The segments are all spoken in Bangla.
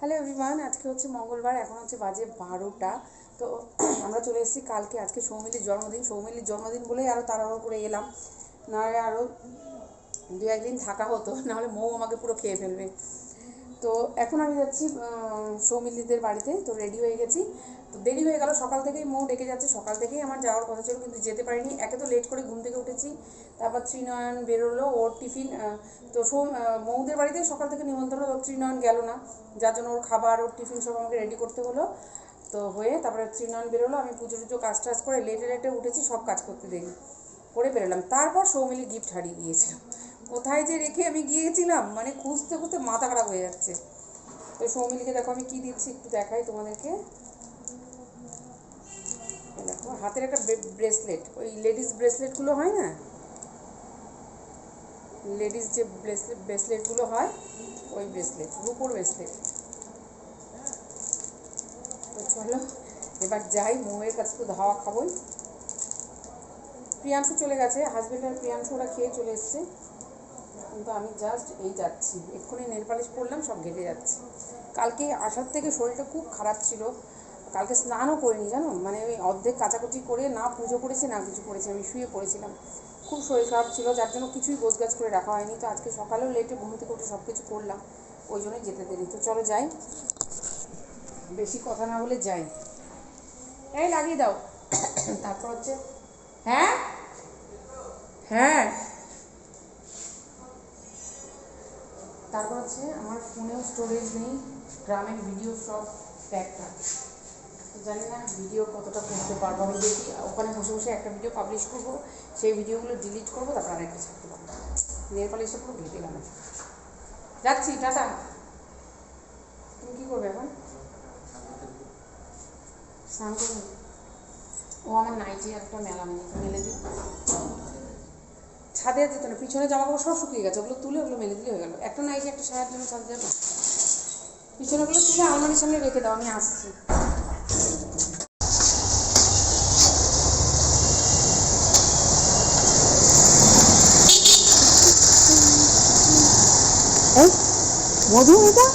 হ্যালো এভরিওয়ান আজকে হচ্ছে মঙ্গলবার, এখন হচ্ছে বাজে বারোটা। তো আমরা চলে এসেছি কালকে, আজকে সৌমিলির জন্মদিন। সৌমিলির জন্মদিন বলেই আরও তাড়াহুড়ো করে এলাম। নাহলে আরও দু একদিন থাকা হতো, নাহলে মৌ আমাকে পুরো খেয়ে ফেলবে। তো এখন আমি যাচ্ছি সৌমিলিদের বাড়িতে। তো রেডি হয়ে গেছি। তো দেরি হয়ে গেল, সকাল থেকেই মৌ ডেকে যাচ্ছে। সকাল থেকেই আমার যাওয়ার কথা ছিল, কিন্তু যেতে পারিনি। একে তো লেট করে ঘুম থেকে উঠেছি। তারপর ত্রিনয়ন বেরোলো, ওর টিফিন তো সৌ মৌদের বাড়িতে সকাল থেকে নিমন্ত্রণ হলো। ত্রিনয়ন গেল না। যার জন্য ওর খাবার, ওর টিফিন সব আমাকে রেডি করতে হলো। তো হয়ে তারপরে ত্রিনয়ন বেরোলো। আমি পুজো টুজো কাজ টাজ করে লেটে লেটে উঠেছি, সব কাজ করতে দেরি করে বেরোলাম। তারপর সৌমিলি গিফট হারিয়ে গিয়েছিলাম কোথায় যে রেখে আমি গিয়েছিলাম মানে খুঁজতে খুঁজতে মাথা খারাপ হয়ে যাচ্ছে। তো সৌমিলিকে দেখো, আমি কি দিচ্ছি একটু দেখাই তোমাদেরকে। দেখো, হাতের একটা ব্রেসলেট ওই লেডিস ব্রেসলেটগুলো হয় না? লেডিস যে ব্রেসলেট ব্রেসলেটগুলো হয়, ওই ব্রেসলেট রুপোর ব্রেসলেট তো চলো, এবার যাই, মৌয়ের কাছে তো ধাওয়া খাবোই। প্রিয়াংশু চলে গেছে হাজবেন্ড আর প্রিয়াংশু ওরা খেয়ে চলে এসছে। কিন্তু আমি জাস্ট এই যাচ্ছি। এক্ষুনি নেল পালিশ পরলাম সব ঘেটে যাচ্ছি। কালকে আসার থেকে শরীরটা খুব খারাপ ছিল। কালকে স্নানও করিনি, জানো? মানে ওই অর্ধেক কাচাকুচি করে না পুজো করেছি, না কিছু করেছি, আমি শুয়ে পড়েছিলাম। খুব শরীর খারাপ ছিল, যার জন্য কিছুই গোছগাছ করে রাখা হয়নি। তো আজকে সকালেও লেটে ঘুম থেকে উঠে সব কিছু করলাম, ওই জন্যই যেতে দেরি। তো চলো যাই। বেশি কথা না বলে যাই। এই লাগিয়ে দাও। তারপর হচ্ছে হ্যাঁ? হ্যাঁ। তারপর হচ্ছে আমার ফোনেও স্টোরেজ নেই, গ্রামের ভিডিও সব প্যাকটা তো জানি না ভিডিও কতটা করতে পারব আমি দেখি, ওখানে বসে বসে একটা ভিডিও পাবলিশ করব, সেই ভিডিওগুলো ডিলিট করব, তারপর আরেকটা ছাড়তে পারব নেল পালিশটা পুরো ঘেটে গেল যাচ্ছি, টাটা। তুমি কী করবে এখন? ও আমার নাইটি একটা মেলা মেলে দিই ছাদে যেত না পিছনে জামা কাপড় সব শুকিয়ে গেছে ওগুলো তুলে ওগুলো মেলে দিলে হয়ে গেল। একটা নাইটি একটা সারার জন্য ছাদে যাব। পিছনেগুলো তুলে আলমারির সামনে রেখে দাও আমি আসছি। এই মধুমিতা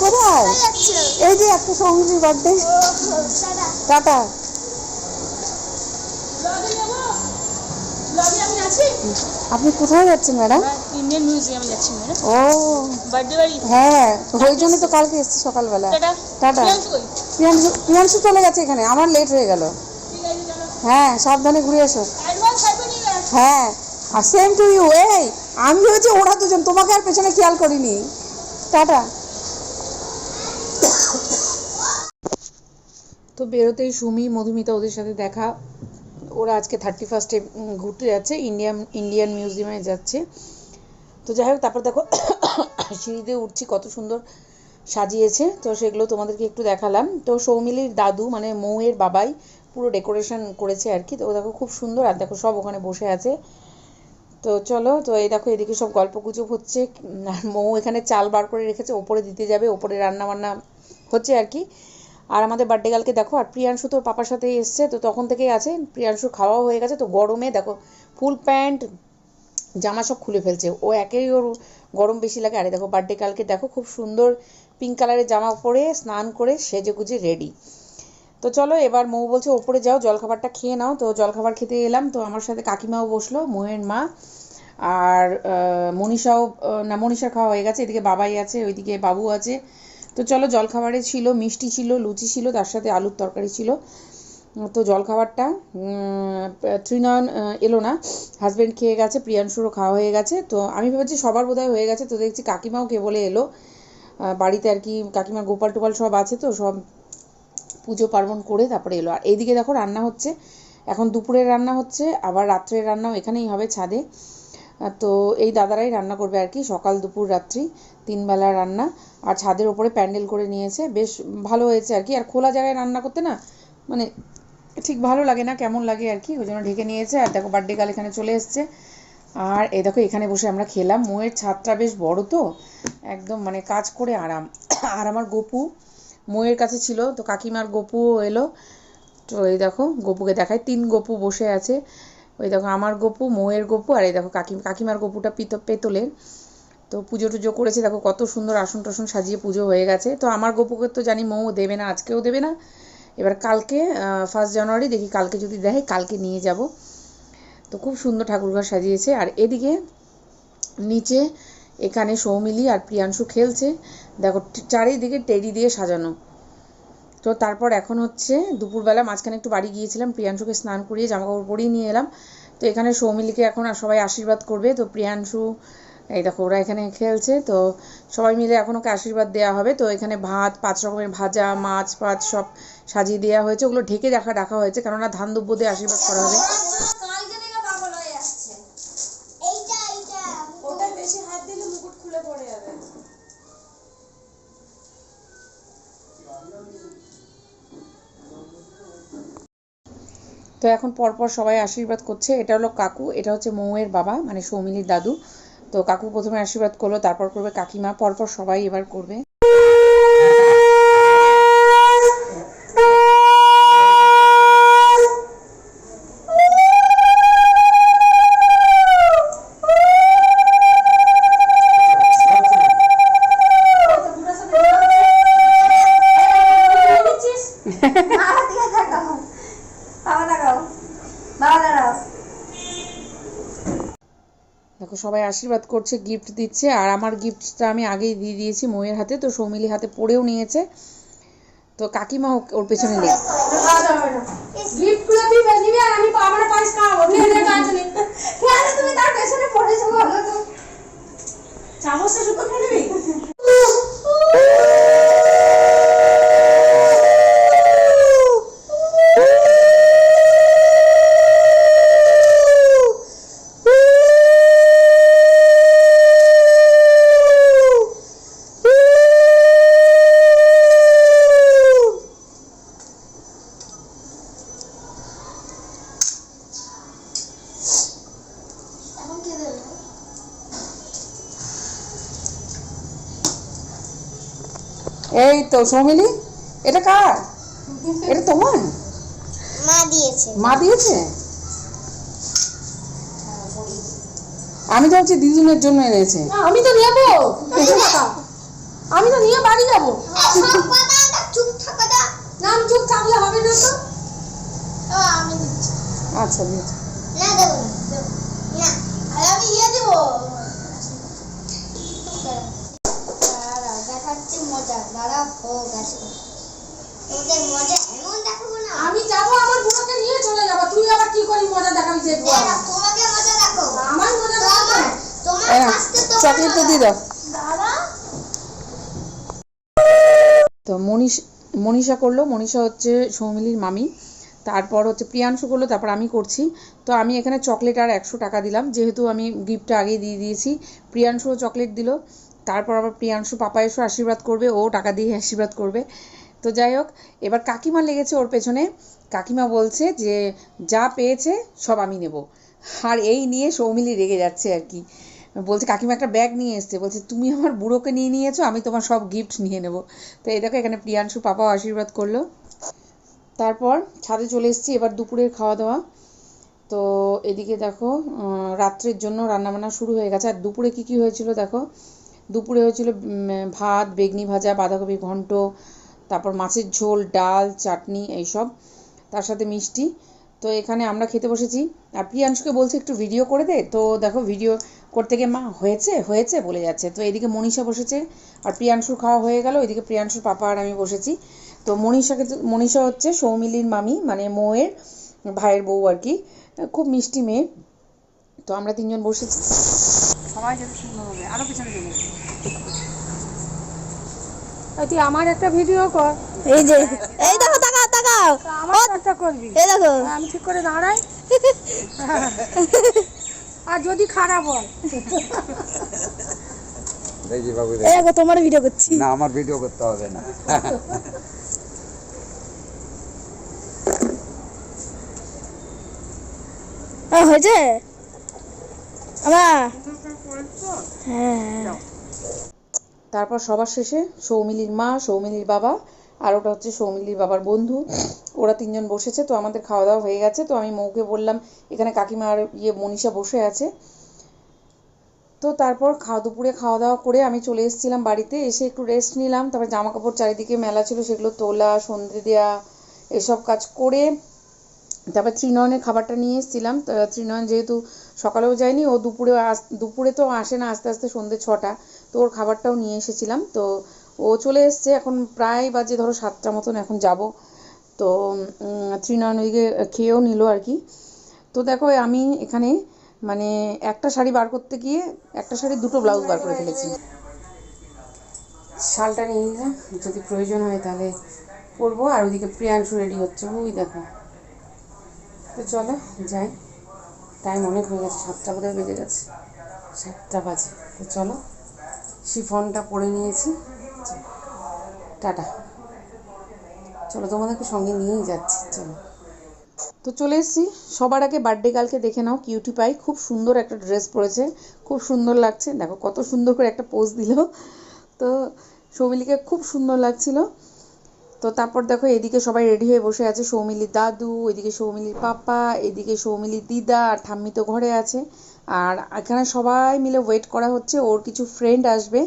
কোথায়? এই যে একটা সঙ্গীর বার্থডে টাটা। আপনি কোথায় যাচ্ছেন ম্যাডাম ইন্ডিয়ান মিউজিয়ামে যাচ্ছি ম্যাডাম ও। বার্থডে বাড়ি। হ্যাঁ ওই জন্য তো কালকে এসছি সকালবেলা। টাটা। প্রিয়াংশু চলে গেছে এখানে আমার লেট হয়ে গেল। হ্যাঁ সাবধানে ঘুরে এসো। হ্যাঁ আর সেম টু ইউ এই আমি হয়েছি ওরা দুজন তোমাকে আর পেছনে খেয়াল করিনি। টাটা। তো বেরোতেই সুমি মধুমিতা ওদের সাথে দেখা। ওরা আজকে থার্টি ফার্স্টে ঘুরতে যাচ্ছে ইন্ডিয়ান ইন্ডিয়ান মিউজিয়ামে যাচ্ছে। তো যাই হোক, তারপর দেখো, সিঁড়িতে উঠছি, কত সুন্দর সাজিয়েছে। তো সেগুলো তোমাদেরকে একটু দেখালাম। তো সৌমিলির দাদু মানে মৌয়ের বাবাই, পুরো ডেকোরেশন করেছে আর কি। তো দেখো খুব সুন্দর, আর দেখো সব ওখানে বসে আছে। তো চলো, তো এই দেখো, এদিকে সব গল্প গুজব হচ্ছে মৌ এখানে চাল বার করে রেখেছে, ওপরে দিতে যাবে, ওপরে রান্না বান্না হচ্ছে আর কি। আর আমাদের বার্থডে গার্লকে দেখো, আর প্রিয়াংশু তোর পাপার সাথেই এসছে, তো তখন থেকেই আছে। প্রিয়াংশু খাওয়াও হয়ে গেছে, তো গরমে দেখো, ফুল প্যান্ট, জামা সব খুলে ফেলছে। ও একেই ওর গরম বেশি লাগে। আরে দেখো বার্থডে কালকে দেখো, খুব সুন্দর পিঙ্ক কালারের জামা পরে স্নান করে সেজে গুজে রেডি তো চলো, এবার মৌ বলছে, ওপরে যাও, জলখাবারটা খেয়ে নাও। তো জলখাবার খেতে এলাম, তো আমার সাথে কাকিমাও বসল মৌয়ের মা। আর মনীষাও না, মনীষার খাওয়া হয়ে গেছে, এদিকে বাবাই আছে, ওইদিকে বাবু আছে। তো চলো, জলখাবারে ছিল, মিষ্টি ছিল, লুচি ছিল, তার সাথে আলুর তরকারি ছিল। তো জলখাবারটা ত্রিনয়ন এলো না। হাজব্যান্ড খেয়ে গেছে, প্রিয়াংশুরও খাওয়া হয়ে গেছে। তো আমি ভেবেছি সবার বোধহয় হয়ে গেছে, তো দেখছি কাকিমাও কে বলে এলো বাড়িতে আর কি কাকিমার গোপাল টোপাল সব আছে তো, সব পুজো পার্বণ করে তারপরে এলো। আর এইদিকে দেখো রান্না হচ্ছে, এখন দুপুরের রান্না হচ্ছে, আবার রাত্রের রান্নাও এখানেই হবে ছাদে। তো এই দাদারাই রান্না করবে আর কি, সকাল, দুপুর, রাত্রি তিন বেলা রান্না। আর ছাদের ওপরে প্যান্ডেল করে নিয়েছে, বেশ ভালো হয়েছে আর কি। আর খোলা জায়গায় রান্না করতে না মানে ঠিক ভালো লাগে না, কেমন লাগে আর কি, ওই জন্য ঢেকে নিয়েছে। আর দেখো বার্থডে কাল এখানে চলে এসছে। আর এই দেখো এখানে বসে আমরা খেলাম। মোয়ের ছাদটা বেশ বড় তো, একদম মানে কাজ করে আরাম। আর আমার গপু মোয়ের কাছে ছিল, তো কাকিমার গপু এলো। তো এই দেখো, গপুকে দেখায় তিন গপু বসে আছে। ওই দেখো আমার গপু, মোয়ের গপু, আর এই দেখো কাকি কাকিমার গপুটা পিত, পেতলের। তো পুজো টুজো করেছে, দেখো কত সুন্দর আসন টাসন সাজিয়ে পুজো হয়ে গেছে। তো আমার গপুকে তো জানি মৌ দেবে না, আজকেও দেবে না। এবার কালকে ফার্স্ট জানুয়ারি দেখি কালকে যদি দেয়, কালকে নিয়ে যাব। তো খুব সুন্দর ঠাকুরঘর সাজিয়েছে। আর এদিকে নিচে এখানে সৌমিলি আর প্রিয়াংশু খেলছে। দেখো চারিদিকে টেডি দিয়ে সাজানো। তো তারপর এখন হচ্ছে দুপুরবেলা মাঝখানে একটু বাড়ি গিয়েছিলাম, প্রিয়াংশুকে স্নান করিয়ে জামাকাপড় পরিয়ে নিয়ে এলাম। তো এখানে সৌমিলিকে এখন আর সবাই আশীর্বাদ করবে। তো প্রিয়াংশু, এই দেখো ওরা এখানে খেলছে, তো সবাই মিলে এখন ওকে আশীর্বাদ দেওয়া হবে। তো এখানে ভাত, পাঁচ রকমের ভাজা, মাছ ফাছ সব সাজিয়ে দেওয়া হয়েছে। ওগুলো ঢেকে রাখা রাখা হয়েছে, কেননা ধান দুব্য দিয়ে আশীর্বাদ করা হবে। তো এখন পরপর সবাই আশীর্বাদ করছে। এটা হলো কাকু, এটা হচ্ছে মৌয়ের বাবা মানে সৌমিলির দাদু। তো কাকু প্রথমে আশীর্বাদ করল, তারপর করবে কাকিমা, পরপর সবাই এবার করবে বাবা দিকে তাকাও বাবা তাকাও বাবা দাঁড়াও দেখো সবাই আশীর্বাদ করছে গিফট দিচ্ছে আর আমার গিফটটা আমি আগেই দিয়ে দিয়েছি মইয়ের হাতে তো সৌমিলি হাতে পড়েও নিয়েছে। তো কাকিমা ওর- ওর পেছনে নেই চামচটা শুধু খেয়ে আর আমি আমরা পায়েস খাওয়াবো নিয়ে নে কাছে নে কেন তুমি তার পেছনে পড়েছো বলো তো চামচটা শুধু খেয়ে নিবি এখন কে দেবে এই তো সৌমিলি? এটা কার? এটা তোমার? মা দিয়েছে। মা দিয়েছে? আমি তো ভাবছি দিদুনের জন্য এনেছে। আমি তো নেব। আমি তো নিয়ে বাড়ি যাব। সব না চুপ থাকো না না আমি চুপ থাকলে হবে না তো। আমি আচ্ছা দিয়েছে। না দেবো না দেবো না আর আমি ইয়ে দেবো। হোক তোদের মজা এমন দেখাবো না। আমি যাব আমার বুড়োকে নিয়ে চলে যাব। তুই আবার কি করি মজা দেখাবি যে দাঁড়া, তোমাকে মজা দেখো আমার মজা দেখাবো তোমার এই তো চকলেটটা দিয়ে দাও। দাঁড়া তো মনীষ মনীষা করল। মনীষা হচ্ছে সৌমিলির মামি। তারপর হচ্ছে প্রিয়াংশু করল তারপর আমি করছি। তো আমি এখানে চকলেট আর একশো টাকা দিলাম। যেহেতু আমি গিফটটা আগেই দিয়ে দিয়েছি প্রিয়াংশুও চকলেট দিল। তারপর আবার প্রিয়াংশু পাপা এসো আশীর্বাদ করবে, ও টাকা দিয়ে আশীর্বাদ করবে। তো যাই হোক, এবার কাকিমা লেগেছে ওর পেছনে। কাকিমা বলছে যে, যা পেয়েছে সব আমি নেব। আর এই নিয়ে সৌমিলি রেগে যাচ্ছে আর কি। বলছে, কাকিমা একটা ব্যাগ নিয়ে এসছে। বলছে, তুমি আমার বুড়োকে নিয়ে নিয়েছো, আমি তোমার সব গিফট নিয়ে নেব। তো এই দেখো, এখানে প্রিয়াংশু পাপাও আশীর্বাদ করল। তারপর ছাদে চলে এসেছি, এবার দুপুরের খাওয়া দাওয়া তো এদিকে দেখো রাত্রের জন্য রান্নাবান্না শুরু হয়ে গেছে। আর দুপুরে কি কি হয়েছিল দেখো? দুপুরে হয়েছিল ভাত, বেগনি ভাজা, বাঁধাকপি ঘন্ট, তারপর মাছের ঝোল, ডাল, চাটনি, এইসব, তার সাথে মিষ্টি। তো এখানে আমরা খেতে বসেছি। আর প্রিয়াংশুকে বলছে, একটু ভিডিও করে দে। তো দেখো ভিডিও করতে গিয়ে, মা, হয়েছে হয়েছে, বলে যাচ্ছে। তো এদিকে মনীষা বসেছে। আর প্রিয়াংশুর খাওয়া হয়ে গেল। এদিকে প্রিয়াংশুর পাপা আর আমি বসেছি। তো মনীষাকে মনীষা হচ্ছে সৌমিলির মামি মানে মৌয়ের ভাইয়ের বউ আর কি। খুব মিষ্টি মেয়ে। তো আমরা তিনজন বসেছি। সবাই যেতে সুন্দর হবে। আরও পিছনে তুই আমার একটা ভিডিও কর। এই যে এই দেখো তাকাও তাকাও। আমার একটা করবি? এই দেখো। আমি ঠিক করে দাঁড়াই। আর যদি খারাপ হয়? দেখি বাবু এই দেখো তোমার ভিডিও করছি। না আমার ভিডিও করতে হবে না। হ্যাঁ হয়েছে? আমার হ্যাঁ তারপর সবার শেষে সৌমিলির মা, সৌমিলির বাবা আর ওটা হচ্ছে সৌমিলির বাবার বন্ধু। ওরা তিনজন বসেছে, তো আমাদের খাওয়া দাওয়া হয়ে গেছে। তো আমি মৌকে বললাম, এখানে কাকিমা আর ইয়ে মনীষা বসে আছে। তো তারপর খাওয়া, দুপুরে খাওয়া দাওয়া করে আমি চলে এসেছিলাম বাড়িতে। এসে একটু রেস্ট নিলাম। তারপর জামা কাপড় চারিদিকে মেলা ছিল, সেগুলো তোলা, সন্ধে দেওয়া এসব কাজ করে তারপর ত্রিনয়নের খাবারটা নিয়ে এসেছিলাম। ত্রিনয়ন যেহেতু সকালেও যায়নি, ও দুপুরে আস, দুপুরে তো আসে না আস্তে আস্তে সন্ধে ছটা। তো ওর খাবারটাও নিয়ে এসেছিলাম। তো ও চলে এসছে এখন প্রায় বাজে ধরো সাতটা মতন এখন যাব। তো ত্রিনয়ন ওইদিকে খেয়েও নিল আর কি। তো দেখো, আমি এখানে মানে একটা শাড়ি বার করতে গিয়ে একটা শাড়ি দুটো ব্লাউজ বার করে ফেলেছি। শালটা নিয়ে নিলাম যদি প্রয়োজন হয় তাহলে পরবো। আর ওইদিকে প্রিয়াংশু রেডি হচ্ছে। ওই দেখো। তো চলো, যাই। টাইম অনেক হয়ে গেছে, সাতটা বোধহয় বেজে গেছে। সাতটা বাজে। তো চলো। শিফনটা পরে নিয়েছি। টাটা। চলো, তোমাদেরকে সঙ্গে নিয়েই যাচ্ছি, চলো। তো চলে এসেছি। সবার আগে বার্থডে কালকে দেখে নাও। কিউটি পাই খুব সুন্দর একটা ড্রেস পরেছে। খুব সুন্দর লাগছে। দেখো, কত সুন্দর করে একটা পোজ দিল। তো সৌমিলিকে খুব সুন্দর লাগছিল। তো তারপর দেখো, এদিকে সবাই রেডি হয়ে বসে আছে। সৌমিলির দাদু, এদিকে সৌমিলির পাপা, এদিকে সৌমিলির দিদা, আর ঠাম্মি তো ঘরে আছে। আর এখানে সবাই মিলে ওয়েট করা হচ্ছে, ওর কিছু ফ্রেন্ড আসবে।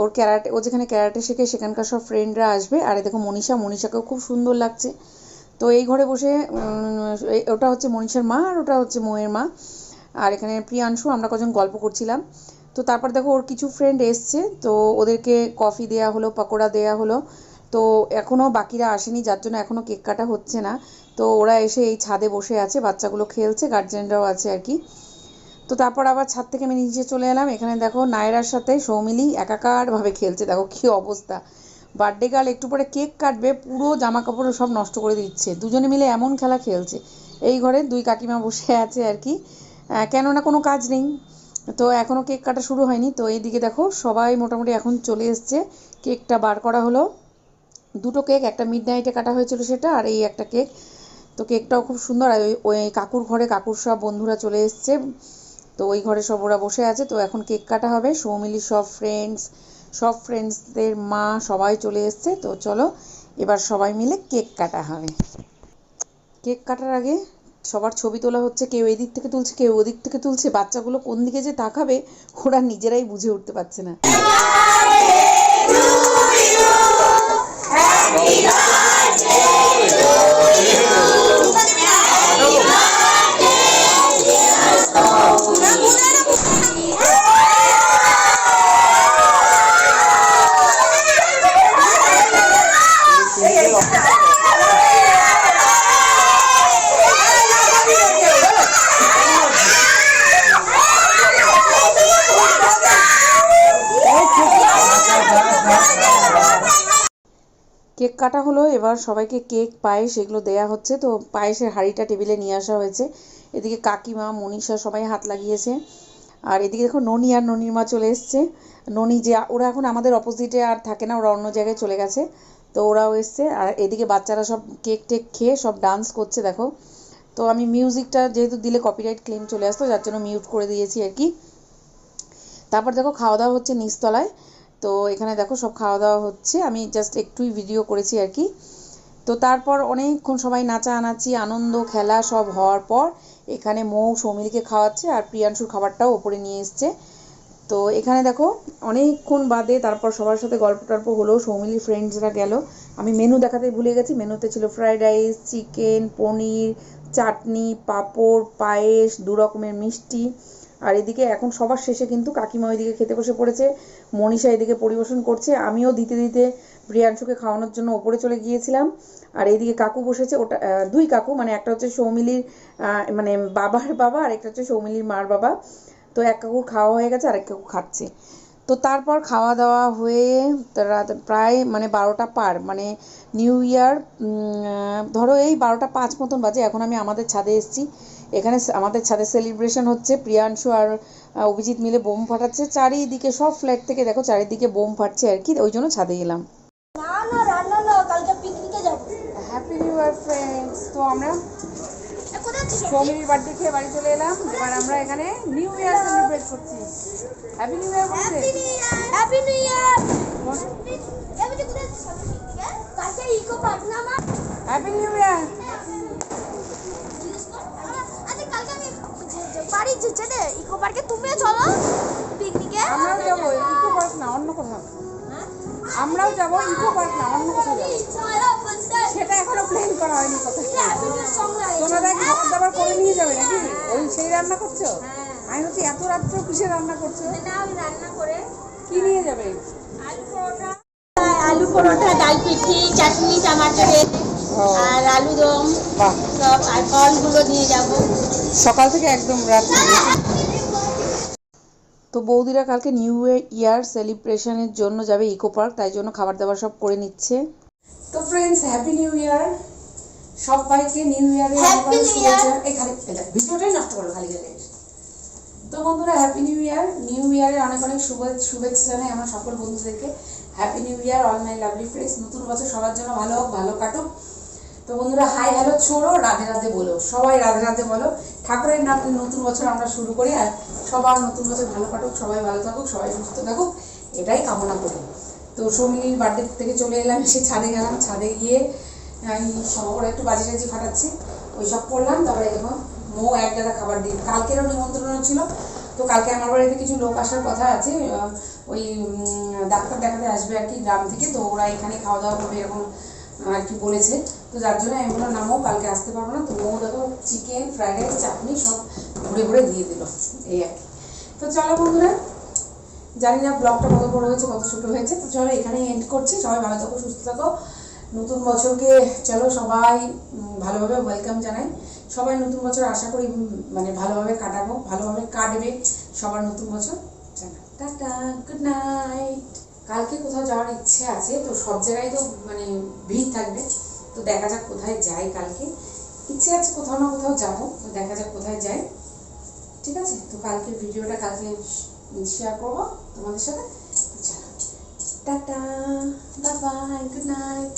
ওর ক্যারাটে ও যেখানে ক্যারাটে শেখে সেখানকার সব ফ্রেন্ডরা আসবে। আর দেখো মনীষা, মনীষাকেও খুব সুন্দর লাগছে। তো এই ঘরে বসে ওটা হচ্ছে মনীষার মা আর ওটা হচ্ছে ময়ের মা। আর এখানে প্রিয়াংশু, আমরা কজন গল্প করছিলাম। তো তারপর দেখো ওর কিছু ফ্রেন্ড এসছে। তো ওদেরকে কফি দেয়া হলো, পকোড়া দেয়া হলো। তো এখনও বাকিরা আসেনি, যার জন্য এখনও কেক কাটা হচ্ছে না। তো ওরা এসে এই ছাদে বসে আছে, বাচ্চাগুলো খেলছে গার্জেনরাও আছে আর কি। তো তারপর আবার ছাদ থেকে আমি নিচে চলে এলাম। এখানে দেখো নায়রার সাথে সৌমিলি একাকারভাবে খেলছে। দেখো কী অবস্থা। বার্থডে গার্ল একটু পরে কেক কাটবে, পুরো জামা কাপড় সব নষ্ট করে দিচ্ছে। দুজনে মিলে এমন খেলা খেলছে। এই ঘরে দুই কাকিমা বসে আছে আর কি। কেননা কোনো কাজ নেই। তো এখনও কেক কাটা শুরু হয়নি। তো এইদিকে দেখো সবাই মোটামুটি এখন চলে এসছে। কেকটা বার করা হলো। দুটো কেক, একটা মিড নাইটে কাটা হয়েছিল সেটা আর এই একটা কেক। তো কেকটাও খুব সুন্দর। আর ওই কাকুর ঘরে কাকুর সব বন্ধুরা চলে এসছে। তো ওই ঘরে সব ওরা বসে আছে, তো এখন কেক কাটা হবে। সৌমিলির সব ফ্রেন্ডস সব ফ্রেন্ডসদের মা সবাই চলে এসছে, তো চলো এবার সবাই মিলে কেক কাটা হবে। কেক কাটার আগে সবার ছবি তোলা হচ্ছে, কেউ এদিক থেকে তুলছে, কেউ ওদিক থেকে তুলছে, বাচ্চাগুলো কোন দিকে যে তাকাবে, ওরা নিজেরাই বুঝে উঠতে পারছে না। কেক কাটা হলো, এবার সবাইকে কেক, পায়েস এগুলো দেয়া হচ্ছে। তো পায়েসের হাঁড়িটা টেবিলে নিয়ে আসা হয়েছে। এদিকে কাকিমা, মনীষা সবাই হাত লাগিয়েছে। আর এদিকে দেখো ননি আর ননির মা চলে এসছে। ননি যে, ওরা এখন আমাদের অপোজিটে আর থাকে না, ওরা অন্য জায়গায় চলে গেছে। তো ওরাও এসছে। আর এদিকে বাচ্চারা সব কেক টেক খেয়ে সব ডান্স করছে, দেখো। তো আমি মিউজিকটা যেহেতু দিলে কপিরাইট ক্লেম চলে আসতো, যার জন্য মিউট করে দিয়েছি আর কি। তারপর দেখো খাওয়া দাওয়া হচ্ছে নিচতলায়। তো এখানে দেখো সব খাওয়া দাওয়া হচ্ছে। আমি জাস্ট একটুই ভিডিও করেছি আর কি। তো তারপর অনেকক্ষণ সবাই নাচানাচি, আনন্দ, খেলা সব হওয়ার পর এখানে মৌ সৌমিলিকে খাওয়াচ্ছে আর প্রিয়াংশুর খাবারটাও ওপরে নিয়ে এসছে। তো এখানে দেখো, অনেকক্ষণ বাদে তারপর সবার সাথে গল্প টল্প হলো সৌমিলির ফ্রেন্ডসরা গেল। আমি মেনু দেখাতে ভুলে গেছি। মেনুতে ছিল fried rice chicken paneer, chutney, papad, payesh, দু রকমের মিষ্টি। আর এদিকে এখন সবার শেষে কিন্তু কাকিমা ওইদিকে খেতে বসে পড়েছে। মনীষা এদিকে পরিবেশন করছে। আমিও দিতে দিতে প্রিয়াংশুকে খাওয়ানোর জন্য ওপরে চলে গিয়েছিলাম। আর এইদিকে কাকু বসেছে, ওটা দুই কাকু মানে একটা হচ্ছে সৌমিলির মানে বাবার বাবা, আর একটা হচ্ছে সৌমিলির মার বাবা। তো এক কাকুর খাওয়া হয়ে গেছে আর এক কাকু খাচ্ছে। তো তারপর খাওয়া দাওয়া হয়ে প্রায় মানে বারোটা পার মানে নিউ ইয়ার ধরো এই বারোটা পাঁচ মতন বাজে এখন আমি আমাদের ছাদে এসেছি। এখানে আমাদের ছাদে সেলিব্রেশন হচ্ছে প্রিয়াংশু আর অভিজিৎ মিলে বোম ফাটাচ্ছে। চারিদিকে সব ফ্ল্যাট থেকে দেখো চারিদিকে বোম ফাটছে আর কি ওই জন্য ছাদে এলাম। না না রান্না না কালকে পিকনিকে যাব। হ্যাপি নিউ ইয়ার ফ্রেন্ডস তো আমরা সৌমির বার্থডে খেয়ে বাড়ি চলে এলাম এবার আমরা এখানে নিউ ইয়ার সেলিব্রেট করছি হ্যাপি নিউ ইয়ার বলছে happy new year happy new year বাড়ি যেতে ইকো পার্কে তুমিও চলো পিকনিকে আমরাও যাব ইকো পার্ক না অন্য কোথাও আমরাও যাব ইকো পার্ক না অন্য কোথাও যাব। সেটা এখনও প্ল্যান করা হয়নি কোথায় তোমরা দেখ খাবার দাবার করে নিয়ে যাবে নাকি? ওই সেই রান্না করছ? আমি হচ্ছে এত রাত্রে কিসে রান্না করছ? রান্না করে কি নিয়ে যাবে? আলু পরোটা। ডাল পিঠি চাটনি টমাটোরের আর আলু দম। সব আর ফলগুলো নিয়ে যাব। সকাল থেকে একদম রাত তো বৌদিরা কালকে নিউ ইয়ার সেলিব্রেশনের জন্য যাবে ইকো পার্ক তাই জন্য খাবার দাবার সব করে নিচ্ছে। তো ফ্রেন্ডস হ্যাপি নিউ ইয়ার সবাইকে নিউ ইয়ারে Happy New Year! এই খালি ভিডিওটাই নষ্ট করো খালি খালি তো বন্ধুরা হ্যাপি নিউ ইয়ার নিউ ইয়ারের অনেক অনেক শুভ শুভেচ্ছা জানাই আমার সকল বন্ধুদেরকে। Happy new year all my lovely friends নতুন বছর সবার জন্য ভালো হোক ভালো কাটুক। তো বন্ধুরা, হাই হ্যালো ছোড়ো, রাধে রাধে বলো। সবাই রাধে রাধে বলো। ঠাকুরের নাম নতুন বছর আমরা শুরু করি, আর সবার নতুন বছর ভালো কাটুক, সবাই ভালো থাকুক, সবাই সুস্থ থাকুক, এটাই কামনা করি। তো সৌমিনীর বার্থডে থেকে চলে এলাম এসে ছাদে গেলাম, ছাদে গিয়ে আমি সমগ্র একটু বাজি টাজি ফাটাচ্ছি, ওই সব করলাম, তারপরে দেখো মো এক গাদা খাবার দিই কালকেরও নিমন্ত্রণ ছিল, তো কালকে আমার বাড়িতে কিছু লোক আসার কথা আছে ওই ডাক্তার দেখাতে আসবে আর কি গ্রাম থেকে, তো ওরা এখানে খাওয়া দাওয়া করবে, এরকম আর কি বলেছে। তো যার জন্য আমি বললাম নামও কালকে আসতে পারব না। তো ও দেখো চিকেন ফ্রাইড রাইস চাটনি সব ঘুরে ঘুরে দিয়ে দিল। এই আর কি। তো চলো বন্ধুরা, জানি না ব্লগটা কত বড় হয়েছে, কত ছোটো হয়েছে। তো চলো এখানেই এন্ড করছি। সবাই ভালো থাকো, সুস্থ থাকো। নতুন বছরকে চলো সবাই ভালোভাবে ওয়েলকাম জানাই। সবাই নতুন বছর আশা করি মানে ভালোভাবে কাটাবো, ভালোভাবে কাটবে সবার নতুন বছর। টাটা গুড নাইট কালকে কোথাও যাওয়ার ইচ্ছে আছে, তো সব জায়গায় তো মানে ভিড় থাকবে। তো দেখা যাক কোথায় যাই কালকে। ইচ্ছে আছে কোথাও না কোথাও যাব, তো দেখা যাক কোথায় যাই। ঠিক আছে? তো কালকের ভিডিওটা কালকে শেয়ার করব তোমাদের সাথে। Tata. Bye bye good night